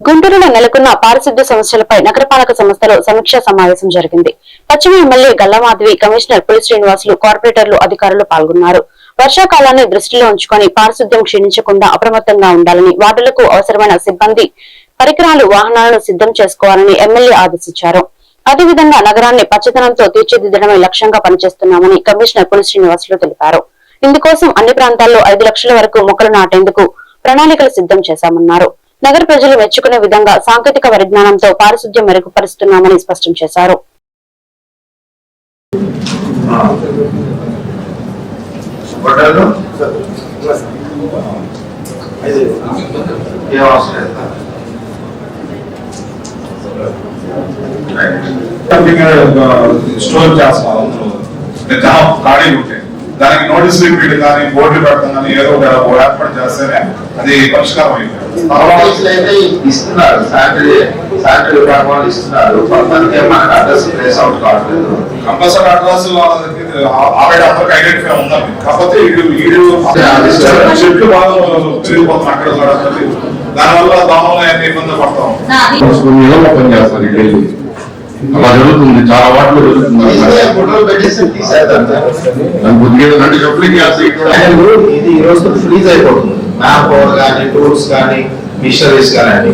గుంటూరులో నెలకొన్న పారిశుద్ధ్య సమస్యలపై నగరపాలక సంస్థలో సమీక్షా సమావేశం జరిగింది. పశ్చిమ ఎమ్మెల్యే గల్లమాధవి కమిషనర్ పులి శ్రీనివాసులు కార్పొరేటర్లు అధికారులు పాల్గొన్నారు. వర్షాకాలాన్ని దృష్టిలో ఉంచుకొని పారిశుద్ధ్యం క్షీణించకుండా అప్రమత్తంగా ఉండాలని వార్డులకు అవసరమైన సిబ్బంది పరికరాలు వాహనాలను సిద్ధం చేసుకోవాలని ఎమ్మెల్యే ఆదేశించారు. అదేవిధంగా నగరాన్ని పచ్చదనంతో తీర్చిదిద్దడమే లక్ష్యంగా పనిచేస్తున్నామని కమిషనర్ పులి శ్రీనివాసులు తెలిపారు. ఇందుకోసం అన్ని ప్రాంతాల్లో ఐదు లక్షల వరకు మొక్కలు నాటేందుకు ప్రణాళికలు సిద్ధం చేశామన్నారు. నగర ప్రజలు మెచ్చుకునే విధంగా సాంకేతిక పరిజ్ఞానంతో పారిశుద్ధ్యం మెరుగుపరుస్తున్నామని స్పష్టం చేశారు. స్టోర్ చేస్తాం ఉంటాయి. దానికి నోటీస్ రిపీట్ కానీ బోర్డులు పెడతాం కానీ ఏదో ఒక ఏర్పాటు చేస్తేనే అది పరిష్కారం అయిపోయింది అయితే ఇస్తున్నారు. శానిటరీ విభాగం వాళ్ళు ఇస్తున్నారు. మనకు అడ్రస్ ప్లేస్ అవుట్ కావట్లేదు. కంపల్సరీ అడ్రస్ ఆల్రెడీ అందరికి ఐడెంటిఫై ఉందండి కాకపోతే వీడు వీడు చెట్లు బాగా అక్కడ. దానివల్ల దోమలు ఇబ్బంది పడతాం. డైలీ. అలా జరుగుతుంది చాలా వాటిలో జరుగుతుంది. చెప్పులు ఇది ఈ రోజు ఫ్రీజ్ అయిపోతుంది. మ్యాప్ పవర్ కానీ టూల్స్ కానీ మిషనరీస్ కానీ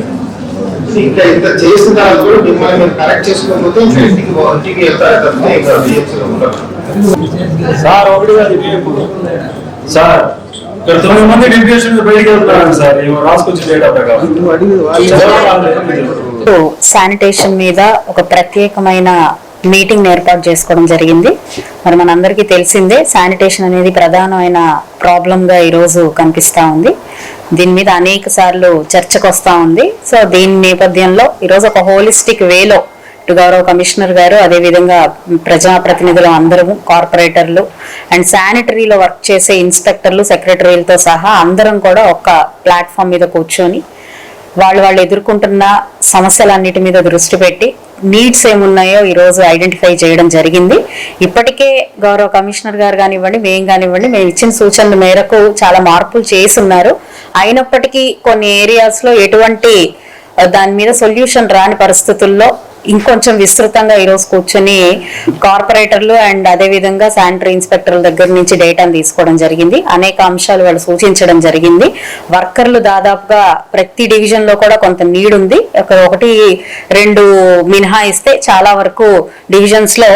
ఇంకా ఇంత చేసిన తర్వాత కూడా మిమ్మల్ని మీరు కరెక్ట్ చేసుకోకపోతే ఇంటికి పో- ఇంటికి వెళ్తారు తప్పితే ఇంకా DHL లో ఉండరు. సార్ ఒకటి కాదు సార్ ఇక్కడ తొమ్మిది మంది డిప్యూషన్ బయటికి వెళ్తున్నారు సార్. డేటా ప్రకారం. శానిటేషన్ మీద ఒక ప్రత్యేకమైన మీటింగ్ ఏర్పాటు చేసుకోవడం జరిగింది. మరి మనందరికీ తెలిసిందే శానిటేషన్ అనేది ప్రధానమైన ప్రాబ్లంగా ఈరోజు కనిపిస్తూ ఉంది. దీని మీద అనేక సార్లు చర్చకు వస్తూ ఉంది. సో దీని నేపథ్యంలో ఈరోజు ఒక హోలిస్టిక్ వేలో ఇటు గౌరవ కమిషనర్ గారు అదేవిధంగా ప్రజాప్రతినిధులు అందరము కార్పొరేటర్లు అండ్ శానిటరీలో వర్క్ చేసే ఇన్స్పెక్టర్లు సెక్రటరీలతో సహా అందరం కూడా ఒక ప్లాట్ఫామ్ మీద కూర్చొని వాళ్ళు వాళ్ళు ఎదుర్కొంటున్న సమస్యలన్నిటి మీద దృష్టి పెట్టి నీడ్స్ ఏమున్నాయో ఈరోజు ఐడెంటిఫై చేయడం జరిగింది. ఇప్పటికే గౌరవ కమిషనర్ గారు కానివ్వండి మేము కానివ్వండి మేము ఇచ్చిన సూచనల మేరకు చాలా మార్పులు చేసి ఉన్నారు అయినప్పటికీ కొన్ని ఏరియాస్లో ఎటువంటి దాని మీద సొల్యూషన్ రాని పరిస్థితుల్లో ఇంకొంచెం విస్తృతంగా ఈరోజు కూర్చొని కార్పొరేటర్లు అండ్ అదేవిధంగా శానిటరీ ఇన్స్పెక్టర్ల దగ్గర నుంచి డేటాను తీసుకోవడం జరిగింది. అనేక అంశాలు వాళ్ళు సూచించడం జరిగింది. వర్కర్లు దాదాపుగా ప్రతి డివిజన్లో కూడా కొంత నీడ్ ఉంది. ఒకటి రెండు మినహాయిస్తే చాలా వరకు డివిజన్స్లో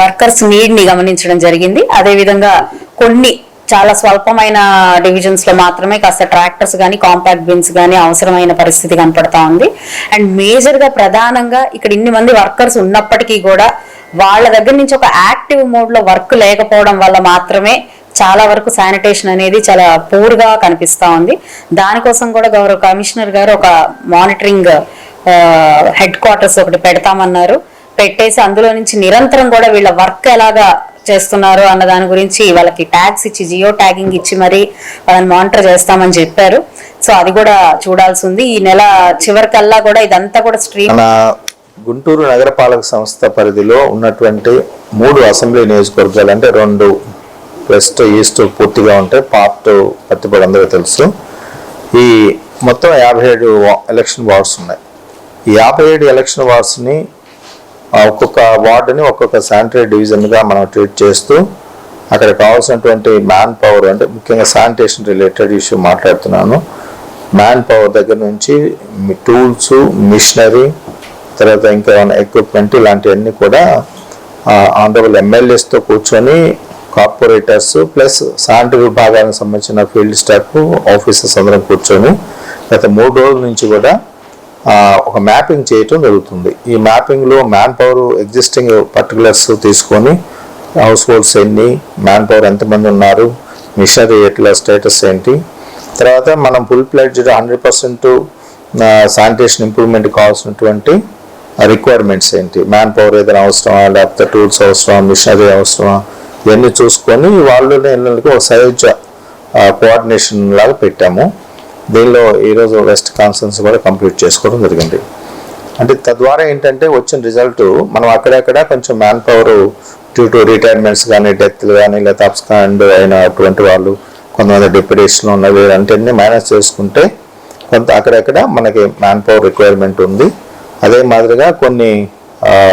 వర్కర్స్ నీడ్ని గమనించడం జరిగింది. అదేవిధంగా కొన్ని చాలా స్వల్పమైన డివిజన్స్లో మాత్రమే కాస్త ట్రాక్టర్స్ కానీ కాంపాక్ట్ బిన్స్ కానీ అవసరమైన పరిస్థితి కనపడతా ఉంది. అండ్ మేజర్గా ప్రధానంగా ఇక్కడ ఇన్ని మంది వర్కర్స్ ఉన్నప్పటికీ కూడా వాళ్ళ దగ్గర నుంచి ఒక యాక్టివ్ మోడ్లో వర్క్ లేకపోవడం వల్ల మాత్రమే చాలా వరకు శానిటేషన్ అనేది చాలా పూర్గా ఉంది. దానికోసం కూడా గౌరవ కమిషనర్ గారు ఒక మానిటరింగ్ హెడ్ క్వార్టర్స్ ఒకటి పెడతామన్నారు. పెట్టేసి అందులో నుంచి నిరంతరం కూడా వీళ్ళ వర్క్ ఎలాగా చేస్తున్నారు అన్న దాని గురించి వాళ్ళకి ట్యాగ్స్ ఇచ్చి జియో ట్యాగింగ్ ఇచ్చి మరి వాళ్ళని మానిటర్ చేస్తామని చెప్పారు. సో అది కూడా చూడాల్సి ఉంది. ఈ నెల చివరికల్లా కూడా ఇదంతా కూడా స్ట్రీమ్ గుంటూరు నగరపాలక సంస్థ పరిధిలో ఉన్నటువంటి మూడు అసెంబ్లీ నియోజకవర్గాలు అంటే రెండు వెస్ట్ ఈస్ట్ పూర్తిగా ఉంటాయి పార్ట్ పత్తిపడి అందరూ తెలుసు. ఈ మొత్తం యాభై ఏడు ఎలక్షన్ వార్డ్స్ ఉన్నాయి. ఈ యాభై ఏడు ఎలక్షన్ వార్డ్స్ని ఒక్కొక్క వార్డుని ఒక్కొక్క శానిటరీ డివిజన్గా మనం ట్రీట్ చేస్తూ అక్కడ కావాల్సినటువంటి మ్యాన్ పవర్ అంటే ముఖ్యంగా శానిటేషన్ రిలేటెడ్ ఇష్యూ మాట్లాడుతున్నాను. మ్యాన్ పవర్ దగ్గర నుంచి టూల్స్ మిషనరీ తర్వాత ఇంకా ఏమైనా ఎక్విప్మెంట్ ఇలాంటివన్నీ కూడా ఆనరబుల్ ఎమ్మెల్యేస్తో కూర్చొని కార్పొరేటర్స్ ప్లస్ శానిటరీ విభాగానికి సంబంధించిన ఫీల్డ్ స్టాఫ్ ఆఫీసర్స్ అందరం కూర్చొని గత మూడు రోజుల నుంచి కూడా ఒక మ్యాపింగ్ చేయటం జరుగుతుంది. ఈ మ్యాపింగ్లో మ్యాన్ పవర్ ఎగ్జిస్టింగ్ పర్టికులర్స్ తీసుకొని హౌస్ హోల్డ్స్ ఎన్ని మ్యాన్ పవర్ ఎంతమంది ఉన్నారు మిషనరీ ఎట్లా స్టేటస్ ఏంటి. తర్వాత మనం full pledged hundred percent sanitation improvement కావాల్సినటువంటి రిక్వైర్మెంట్స్ ఏంటి. మ్యాన్ పవర్ ఏదైనా అవసరమా లేకపోతే టూల్స్ అవసరమా మిషనరీ అవసరమా ఇవన్నీ చూసుకొని వాళ్ళని ఇళ్ళకి ఒక సైజ్ కోఆర్డినేషన్ లాగా పెట్టాము. దీనిలో ఈరోజు వెస్ట్ కాన్ఫరెన్స్ కూడా కంప్లీట్ చేసుకోవడం జరిగింది. అంటే తద్వారా ఏంటంటే వచ్చిన రిజల్ట్ మనం అక్కడక్కడ కొంచెం man power due to retirements కానీ డెత్లు కానీ లేదా అబ్స్కాండ్ అయినటువంటి వాళ్ళు కొంతమంది డిప్యుటేషన్ ఉన్నవి అంటే మేనేజ్ చేసుకుంటే కొంత అక్కడక్కడ మనకి మ్యాన్ పవర్ రిక్వైర్మెంట్ ఉంది. అదే మాదిరిగా కొన్ని